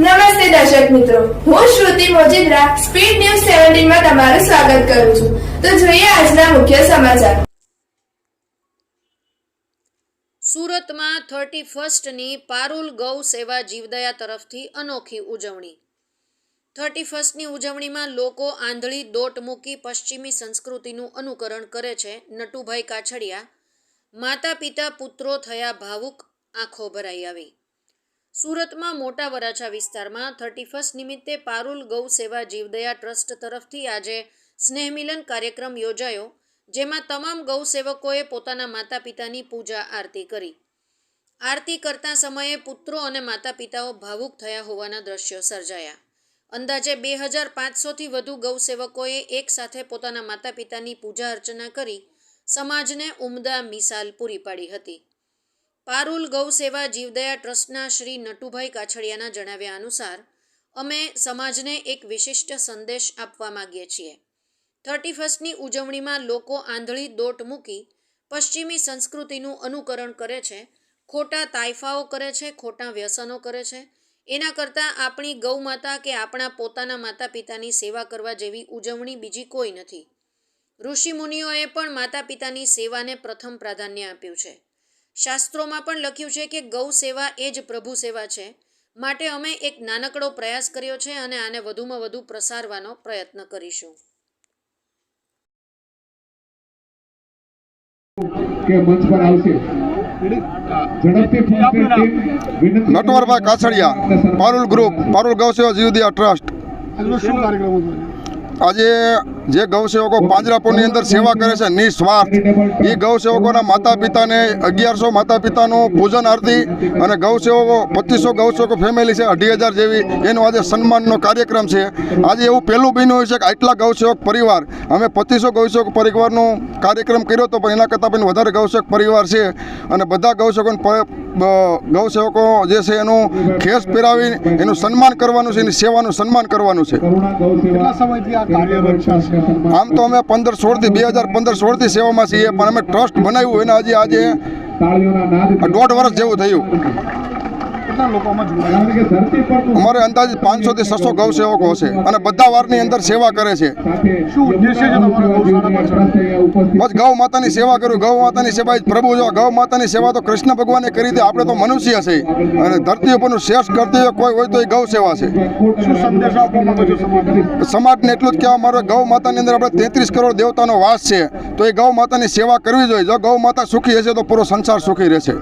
નમસ્તે દર્શક મિત્રો. હું શ્રુતિ મોજીદ્રા, સ્પીડ ન્યૂઝ સેવન્ટીનમાં તમારું સ્વાગત કરું છું. તો જોઈએ આજના મુખ્ય સમાચાર. સુરતમાં થર્ટી ફર્સ્ટની પારુલ ગૌ સેવા જીવદયા તરફથી અનોખી ઉજવણી. થર્ટી ફર્સ્ટની ઉજવણીમાં લોકો આંધળી દોટ મૂકી પશ્ચિમી સંસ્કૃતિનું અનુકરણ કરે છે નટુભાઈ કાછડિયા. માતા પિતા પુત્રો થયા ભાવુક, આંખો ભરાઈ આવી. સુરતમાં મોટા વરાછા વિસ્તારમાં થર્ટી ફર્સ્ટ નિમિત્તે પારુલ ગૌ સેવા જીવદયા ટ્રસ્ટ તરફથી આજે સ્નેહમિલન કાર્યક્રમ યોજાયો, જેમાં તમામ ગૌસેવકોએ પોતાના માતા પિતાની પૂજા આરતી કરી. આરતી કરતા સમયે પુત્રો અને માતા પિતાઓ ભાવુક થયા હોવાના દ્રશ્યો સર્જાયા. અંદાજે બે હજાર પાંચસોથી વધુ ગૌસેવકોએ એકસાથે પોતાના માતા પિતાની પૂજા અર્ચના કરી, સમાજને ઉમદા મિસાલ પૂરી પાડી હતી. પારુલ ગૌ સેવા જીવદયા ટ્રસ્ટના શ્રી નટુભાઈ કાછડિયાના જણાવ્યા અનુસાર, અમે સમાજને એક વિશિષ્ટ સંદેશ આપવા માગીએ છીએ. થર્ટી ફર્સ્ટની ઉજવણીમાં લોકો આંધળી દોટ મૂકી પશ્ચિમી સંસ્કૃતિનું અનુકરણ કરે છે, ખોટા તાઇફાઓ કરે છે, ખોટા વ્યસનો કરે છે. એના કરતાં આપણી ગૌ માતા કે આપણા પોતાના માતા પિતાની સેવા કરવા જેવી ઉજવણી બીજી કોઈ નથી. ઋષિમુનિઓએ પણ માતા પિતાની સેવાને પ્રથમ પ્રાધાન્ય આપ્યું છે. શાસ્ત્રોમાં પણ લખ્યું છે કે ગૌ સેવા એ જ પ્રભુ સેવા છે. માટે અમે એક નાનકડો પ્રયાસ કર્યો છે અને આને વધુમાં વધુ પ્રસારવાનો પ્રયત્ન કરીશું. કે મંચ પર આવશે. ઝડપથી ફોન પે ટીમ વિનંતી નટવરભાઈ કાછડિયા પારુલ ગ્રુપ પારુલ ગૌસેવા જીવદિયા ટ્રસ્ટ. શું કાર્યક્રમ આજે જે ગૌસેવકો પાંજરાપોળની અંદર સેવા કરે છે નિસ્વાર્થ, એ ગૌસેવકોના માતા પિતાને અગિયારસો માતા પિતાનું પૂજન આરતી અને ગૌસેવકો, પચીસો ગૌસેવકો ફેમિલી છે, અઢી હજાર જેવી, એનો આજે સન્માનનો કાર્યક્રમ છે. આજે એવું પહેલું બન્યું હોય છે કે આટલા ગૌસેવક પરિવાર, અમે પચીસો ગૌસેવક પરિવારનો કાર્યક્રમ કર્યો હતો પણ એના કરતાં પણ વધારે ગૌસેવક પરિવાર છે. અને બધા ગૌસેવકોને ગૌસેવકો જે છે એનું ખેસ પહેરાવી એનું સન્માન કરવાનું છે એની સેવાનું સન્માન કરવાનું છે. આમ તો અમે પંદર સોળથી બે હજાર પંદર સોળથી સેવામાં છીએ પણ અમે ટ્રસ્ટ બનાવ્યું એને હજી આજે દોઢ વર્ષ જેવું થયું. કેટલા લોકો અમારે અંદાજે પાંચસોથી છસો ગૌસેવકો હશે અને બધા વારની અંદર સેવા કરે છે. બસ ગૌ માતાની સેવા કરું ગૌ માતાની સેવા પ્રભુ જો ગૌ માતાની સેવા તો કૃષ્ણ ભગવાને કરી હતી આપણે તો મનુષ્ય છે અને ધરતી ઉપરનું શ્રેષ્ઠ કરતી કોઈ હોય તો એ ગૌ સેવા છે. સમાજને? એટલું જ કહેવા મારો ગૌ માતાની અંદર આપણે તેત્રીસ કરોડ દેવતાનો વાસ છે તો એ ગૌ માતાની સેવા કરવી જોઈએ. જો ગૌ માતા સુખી હશે તો પૂરો સંસાર સુખી રહેશે.